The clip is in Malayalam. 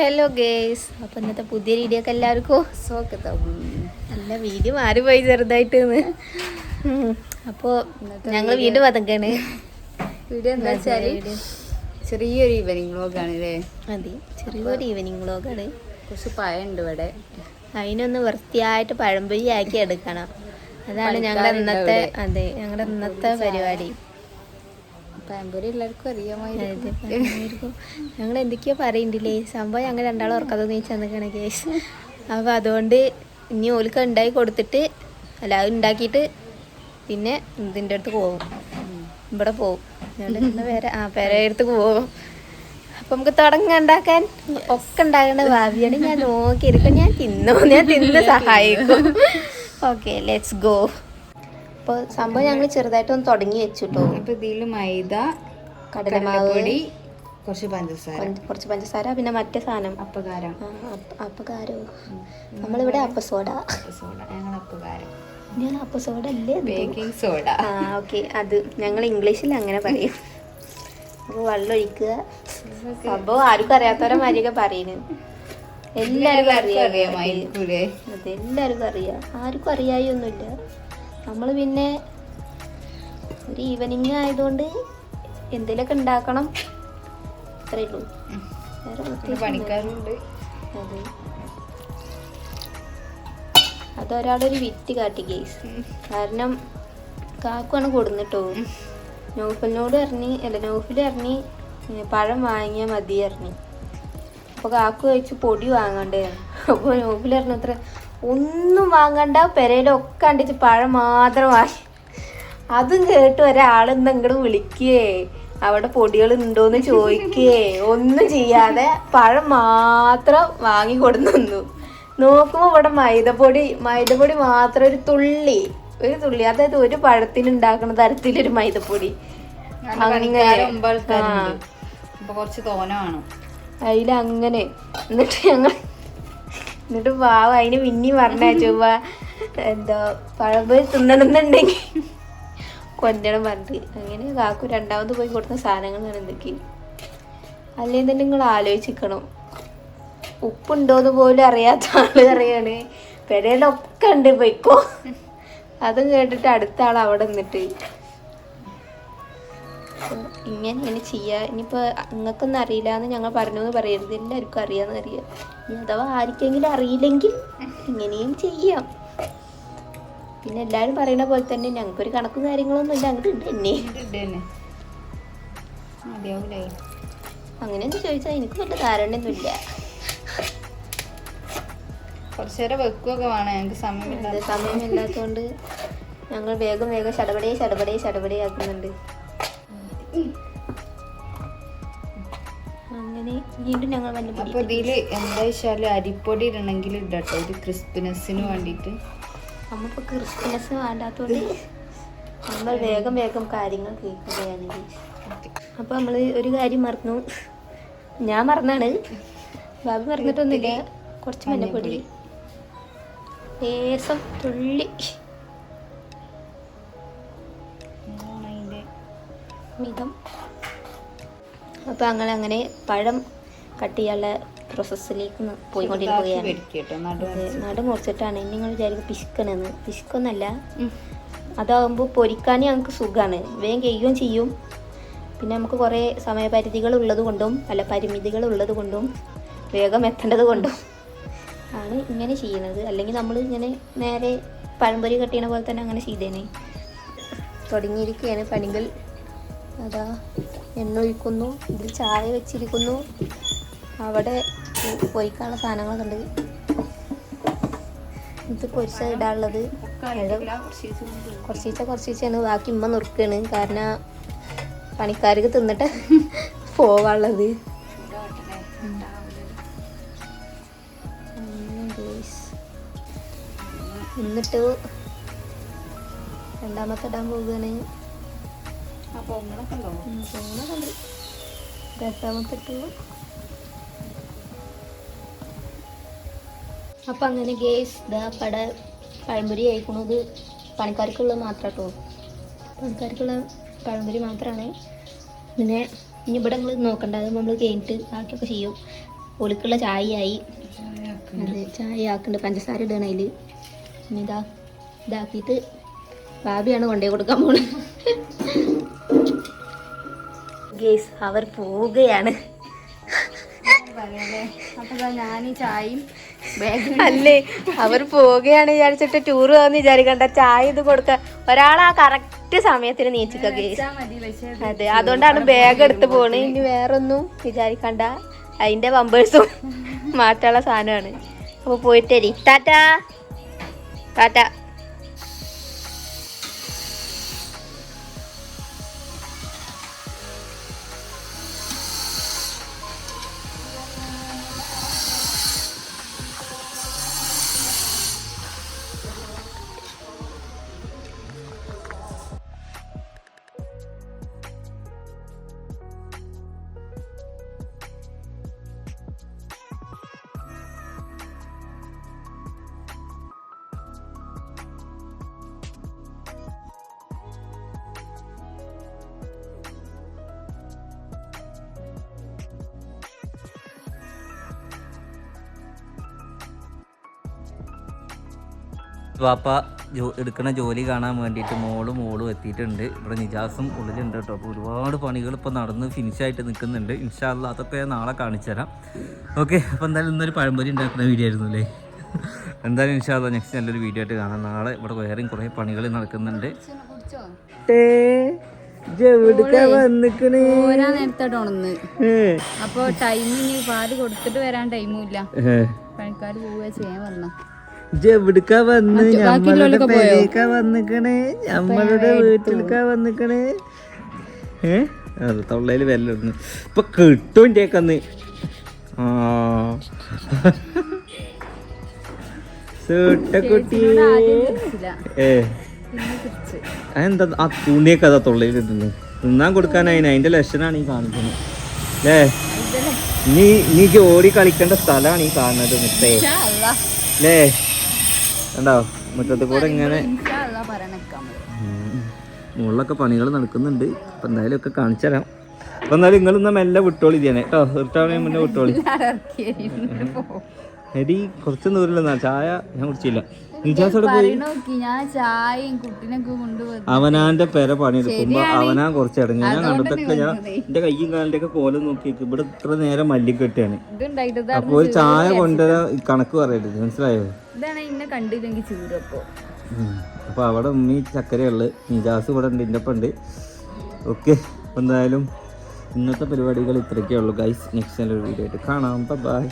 ഹലോ ഗേസ് അപ്പൊ ഇന്നത്തെ പുതിയ വീഡിയോ ഒക്കെ എല്ലാവർക്കും സ്വാഗതം. നല്ല വീഡിയോ പോയി ചെറുതായിട്ട് അപ്പോൾ ഞങ്ങൾ വീണ്ടും പതക്കാണ് വീഡിയോ എന്താ വെച്ചാൽ ചെറിയൊരു ഈവനിങ് വ്ളോഗാണ് അല്ലേ അതെ ചെറിയൊരു ഈവനിങ് വ്ളോഗാണ് കുറച്ച് പഴമുണ്ട് ഇവിടെ. അതിനൊന്ന് വൃത്തിയായിട്ട് പഴംപൊരി ആക്കി എടുക്കണം. അതാണ് ഞങ്ങളുടെ ഇന്നത്തെ അതെ ഞങ്ങളുടെ ഇന്നത്തെ പരിപാടി. പഴംപൊരി എല്ലാവർക്കും അറിയാമായിരുന്നു ഞങ്ങൾ എന്തൊക്കെയോ പറയണ്ടില്ലേ? സംഭവം ഞങ്ങൾ രണ്ടാളും ഉറക്കാതെ നീച്ച് തന്നിക്കണ കേസ് അപ്പോൾ അതുകൊണ്ട് ഇനി ഓൽക്ക് ഉണ്ടാക്കി കൊടുത്തിട്ട് അല്ല അത് ഉണ്ടാക്കിയിട്ട് പിന്നെ ഇതിന്റെ അടുത്ത് പോകും ഇവിടെ പോകും ഞങ്ങളുടെ പേര ആ പേരടുത്തേക്ക് പോകും അപ്പം നമുക്ക് തുടങ്ങ ഉണ്ടാക്കാൻ. ഒക്കെ ഉണ്ടാകേണ്ട ഭാവിയാണ്. ഞാൻ നോക്കിയിരിക്കും. ഞാൻ തിന്നു. ഞാൻ തിന്ന് സഹായിക്കും. ഓക്കെ ലെറ്റ്സ് ഗോ അപ്പോൾ സംഭവം ഞങ്ങൾ ചെറുതായിട്ടൊന്ന് തുടങ്ങി വെച്ചു കേട്ടോ അപ്പൊ ഇതിൽ മൈദ കടലമാവ് കടലപ്പൊടി കുറച്ച് പഞ്ചസാര. കുറച്ച് പഞ്ചസാര പിന്നെ മറ്റേ സാധനം. അപ്പകാരം. അപ്പ- അപ്പകാരോ. നമ്മളിവിടെ അപ്പസോഡ. സോഡ ഞങ്ങൾ അപ്പകാരം ഞാൻ അപ്പസോഡ അല്ലേ? Baking soda. ആ ഓക്കെ. അത് ഞങ്ങൾ ഇംഗ്ലീഷിൽ അങ്ങനെ പറയും. അപ്പോൾ വെള്ളം ഒഴിക്കുക സംഭവം ആർക്കും അറിയാത്തവരെ മാതിരിയൊക്കെ പറയുന്നത് എല്ലാവർക്കും അറിയാം. അതെല്ലാവർക്കും അറിയാം. ആർക്കും അറിയായൊന്നുമില്ല. നമ്മൾ പിന്നെ ഒരു ഈവനിങ് ആയതുകൊണ്ട് എന്തെങ്കിലുമൊക്കെ ഉണ്ടാക്കണം. അത്രേ ഉള്ളൂ. വേറെ പ്രത്യേകിച്ച് പണിക്കാരുണ്ട്. അതെ. അതൊരാളൊരു വിറ്റ് കാട്ടി കേസ് കാരണം കാക്കുവാണ് കൊടുന്നിട്ടോ. നൗഫലിനോട് ഇറങ്ങി അല്ല നൗഫിൽ ഇറങ്ങി പഴം വാങ്ങിയാൽ മതി ഇറങ്ങി അപ്പോൾ കാക്കു കഴിച്ച് പൊടി വാങ്ങണ്ടേ? അപ്പോൾ നൗഫിൽ ഇറങ്ങി അത്ര ഒന്നും വാങ്ങണ്ട പെരയിലൊക്കെ കണ്ടിട്ട് പഴം മാത്രം വാങ്ങി. അതും കേട്ട് ഒരാൾ ഇങ്ങോട്ട് വിളിക്കേ. അവിടെ പൊടികൾ ഉണ്ടോന്ന് ചോദിക്കേ. ഒന്നും ചെയ്യാതെ പഴം മാത്രം വാങ്ങി കൊടുന്നു നോക്കുമ്പോ ഇവിടെ മൈദപ്പൊടി മൈദപ്പൊടി മാത്രം ഒരു തുള്ളി. ഒരു തുള്ളി. അതായത് ഒരു പഴത്തിന് ഉണ്ടാക്കുന്ന തരത്തിലൊരു മൈദപ്പൊടി. അങ്ങനെ. അതിലങ്ങനെ. എന്നിട്ട് ഞങ്ങൾ എന്നിട്ട് പാവ അതിന് മിന്നി പറഞ്ഞ ചൊവ്വ. എന്താ പഴംപൊരി തിന്നണമെന്നുണ്ടെങ്കിൽ കൊഞ്ചണം പറഞ്ഞിട്ട്. അങ്ങനെ കാക്കു രണ്ടാമത് പോയി കൊടുത്ത സാധനങ്ങളാണ് എന്തൊക്കെ അല്ലെങ്കിൽ തന്നെ നിങ്ങൾ ആലോചിക്കണം. ഉപ്പുണ്ടോന്ന് പോലും അറിയാത്ത ആൾ അറിയാണ് പെരയിലൊക്കെ ഉണ്ട് പൊയ്ക്കോ. അതും കേട്ടിട്ട് അടുത്ത ആൾ അവിടെ നിന്നിട്ട്. ഇങ്ങനെ ഇങ്ങനെ ചെയ്യാ. ഇനിയിപ്പോൾ നിങ്ങൾക്കൊന്നും അറിയില്ല എന്ന് ഞങ്ങൾ പറഞ്ഞു എന്ന് പറയരുത്. എല്ലാവർക്കും അറിയാമെന്ന് അറിയാം ഇനി അഥവാ ആർക്കെങ്കിലും അറിയില്ലെങ്കിൽ ഇങ്ങനെയും ചെയ്യാം. പിന്നെ എല്ലാവരും പറയുന്ന പോലെ തന്നെ ഞങ്ങൾക്കൊരു കണക്കും കാര്യങ്ങളൊന്നും ഇല്ല. അങ്ങോട്ട് ഉണ്ട് തന്നെ. അങ്ങനെ ചോദിച്ചാൽ എനിക്ക് വലിയ ധാരണയൊന്നുമില്ല കുറച്ച് നേരം വെക്കുകയൊക്കെ വേണം. ഞങ്ങൾക്ക് സമയമില്ല സമയമില്ലാത്തതുകൊണ്ട് ഞങ്ങൾ വേഗം വേഗം ചടപടേ ചടപടേ ചടപടേ ആക്കുന്നുണ്ട്. അങ്ങനെ വീണ്ടും ഞങ്ങൾ വല്ല അപ്പൊ ഇതിൽ എന്താ വെച്ചാൽ അരിപ്പൊടി ഇടണമെങ്കിൽ ഇടട്ടോ. ഒരു ക്രിസ്പിനെസ്സിന് വേണ്ടിട്ട് നമ്മളിപ്പോൾ ക്രിസ്പിനെസ് വേണ്ടാത്തതുകൊണ്ട് നമ്മൾ വേഗം വേഗം കാര്യങ്ങൾ കേൾക്കുകയാണെങ്കിൽ. അപ്പോൾ നമ്മൾ ഒരു കാര്യം മറന്നു. ഞാൻ മറന്നാണ്. ബാബു മറന്നിട്ടൊന്നുമില്ല. കുറച്ച് മഞ്ഞപ്പൊടി. ലേസം തുള്ളി. മിതം. അപ്പോൾ അങ്ങനെ അങ്ങനെ പഴം കട്ട് ചെയ്യാനുള്ള പ്രോസസ്സിലേക്ക് പോയിക്കൊണ്ടിരിക്കുകയാണ്. നടു മുറിച്ചിട്ടാണ്. ഇനി നിങ്ങൾ വിചാരിക്കും പിശുക്കണെന്ന്. പിശുക്കൊന്നല്ല. അതാകുമ്പോൾ പൊരിക്കാൻ ഞങ്ങൾക്ക് സുഖമാണ് വേഗം കഴിയുകയും ചെയ്യും. പിന്നെ നമുക്ക് കുറേ സമയപരിധികൾ ഉള്ളത് കൊണ്ടും അല്ല പരിമിതികൾ ഉള്ളത് കൊണ്ടും വേഗം എത്തേണ്ടത് കൊണ്ടും ആണ് ഇങ്ങനെ ചെയ്യുന്നത്. അല്ലെങ്കിൽ നമ്മൾ ഇങ്ങനെ നേരെ പഴംപൊരി കട്ടിയണ പോലെ തന്നെ അങ്ങനെ ചെയ്തേനെ. തുടങ്ങിയിരിക്കുകയാണ് പണികൾ. അതാ എണ്ണ ഒഴിക്കുന്നു ഇതിൽ ചായ വെച്ചിരിക്കുന്നു. അവിടെ പൊരിക്കാനുള്ള സാധനങ്ങളൊക്കെ ഉണ്ട്. ഇത് പൊരിച്ച ഇടാനുള്ളത്. കുറച്ചീച്ച കുറച്ചീച്ചാണ് ബാക്കി ഉമ്മ നുറുക്കാണ്. കാരണം പണിക്കാർക്ക് തിന്നിട്ട് പോവാനുള്ളത്. എന്നിട്ട് രണ്ടാമത്തെ ഇടാൻ പോവുകയാണ്. അപ്പൊ ഒന്നൊക്കെ ഉണ്ടോ ഉം, പോകുന്നതൊക്കെ ഉണ്ട്. രണ്ടാമത്തെ അപ്പം അങ്ങനെ ഗേസ് ഇതാ പട പഴംപൊരി കഴിക്കുന്നത് പണിക്കാർക്കുള്ളത് മാത്രം കേട്ടോ പണിക്കാർക്കുള്ള പഴംപൊരി മാത്രമാണ് പിന്നെ ഇനി ഇവിടെ നമ്മൾ നോക്കണ്ട അത് നമ്മൾ കഴിഞ്ഞിട്ട് ബാക്കിയൊക്കെ ചെയ്യും. ഒലുക്കുള്ള ചായയായി. അത് ചായ ആക്കുന്നുണ്ട് പഞ്ചസാര ഇടണം അതിൽ ഇനി ഇതാ ഇതാക്കിയിട്ട് ഭാബിയാണ് കൊണ്ടേ കൊടുക്കാൻ പോണത്. ഗേസ് അവർ പോവുകയാണ്. ഞാൻ ഈ ചായയും അല്ലേ? അവർ പോവുകയാണ് വിചാരിച്ചിട്ട് ടൂർ പോകാന്ന് വിചാരിക്കണ്ട. ചായ ഇത് കൊടുക്ക. ഒരാൾ ആ കറക്റ്റ് സമയത്തിന് നീച്ചിക്ക ഗേസ് അതെ അതുകൊണ്ടാണ് ബാഗ് എടുത്ത് പോണ്. ഇനി വേറൊന്നും വിചാരിക്കണ്ട. അതിന്റെ ബമ്പേഴ്സും മാറ്റാനുള്ള സാധനമാണ്. അപ്പൊ പോയിട്ടേരി. ടാറ്റാ. ടാറ്റ. വാപ്പ ജോ എടുക്കണ ജോലി കാണാൻ വേണ്ടിയിട്ട് മോളും മോളും എത്തിയിട്ടുണ്ട്. ഇവിടെ നിജാസും ഉള്ളിലുണ്ട് കേട്ടോ. അപ്പോൾ ഒരുപാട് പണികൾ ഇപ്പോൾ നടന്ന് ഫിനിഷായിട്ട് നിൽക്കുന്നുണ്ട്. ഇൻഷാല്ല അതൊക്കെ നാളെ കാണിച്ചു തരാം. ഓക്കെ അപ്പോൾ എന്തായാലും ഇന്നൊരു പഴംപൊരി ഉണ്ടാക്കുന്ന വീഡിയോ ആയിരുന്നു അല്ലേ? എന്തായാലും ഇൻഷാല്ല നെക്സ്റ്റ് നല്ലൊരു വീഡിയോ ആയിട്ട് കാണാം. നാളെ ഇവിടെ വേറെയും കുറേ പണികൾ നടക്കുന്നുണ്ട്. അപ്പൊ ടൈമിന് പാൽ കൊടുത്തിട്ട് വരാൻ ടൈമില്ല പണിക്കാർ പോവുക ചെയ്യാൻ വന്ന എവിടുക്ക വന്ന്? ഞമ്മളുടെ? പെരേക്കാ വന്നിക്കണേ. ഞമ്മളുടെ വീട്ടിലേക്കാ വന്നിക്കണേ. ഏ? അത് തൊള്ളയിൽ വെല്ലൊന്ന് ഇപ്പൊ കിട്ടും ഇന്ത്യക്കന്ന് ആ. സൂട്ടക്കുട്ടി ഏ. പിന്നെ തിരിച്ച് അതെന്താ? ആ തുണിയൊക്കെ അതാ തൊള്ളയിൽ ഇടുന്നു തിന്നാൻ കൊടുക്കാനായി അതിന്റെ ലക്ഷണാണ് ഈ കാണിക്കുന്നത് അല്ലേ നീ നീ ജോലി കളിക്കേണ്ട സ്ഥലമാണ് ഈ കാണുന്നത് മുത്തേ അല്ലേ കണ്ടോ മുറ്റത്ത് കൂടെ ഇങ്ങനെ. മുകളിലൊക്കെ പണികൾ നടക്കുന്നുണ്ട്. അപ്പൊ എന്തായാലും ഒക്കെ കാണിച്ചു തരാം. അപ്പൊ എന്നാലും നിങ്ങളൊന്നും മെല്ലെ വിട്ടോളി ചെയ്യണേ കേട്ടോ ഇരുട്ടാവണേ മുന്നേ വിട്ടോളി. ഹരി കുറച്ച് ദൂരമില്ല ചായ ഞാൻ കുടിച്ചില്ല. അവനാന്റെ പെര പണിയെടുക്കുമ്പോ അവനാ കുറച്ച് ഇടങ്ങി. ഞാൻ കണ്ടതൊക്കെ ഞാൻ എന്റെ കയ്യും കാലിന്റെ ഒക്കെ കോലം നോക്കിയേക്ക്. ഇവിടെ ഇത്ര നേരം മല്ലിക്കെട്ടാണ്. ഇതുണ്ടായിട്ട് അപ്പൊ ഒരു ചായ കൊണ്ടുവരാൻ ഈ കണക്ക് പറയരുത്. മനസ്സിലായോ? ഇതാണ് ഇന്നെ കണ്ടില്ലെങ്കിൽ ചൂടപ്പോ ഉം. അപ്പൊ അവിടെ ഉമ്മി ചക്കരയുള്ളു നിജാസ് ഇവിടെ ഉണ്ട് എന്റെ ഒപ്പം ഉണ്ട്. ഓക്കെ എന്തായാലും ഇന്നത്തെ പരിപാടികൾ ഇത്രയൊക്കെ ഉള്ളൂ. ഗൈസ് നെക്സ്റ്റ് നല്ലൊരു വീഡിയോ ആയിട്ട് കാണാം. ബൈ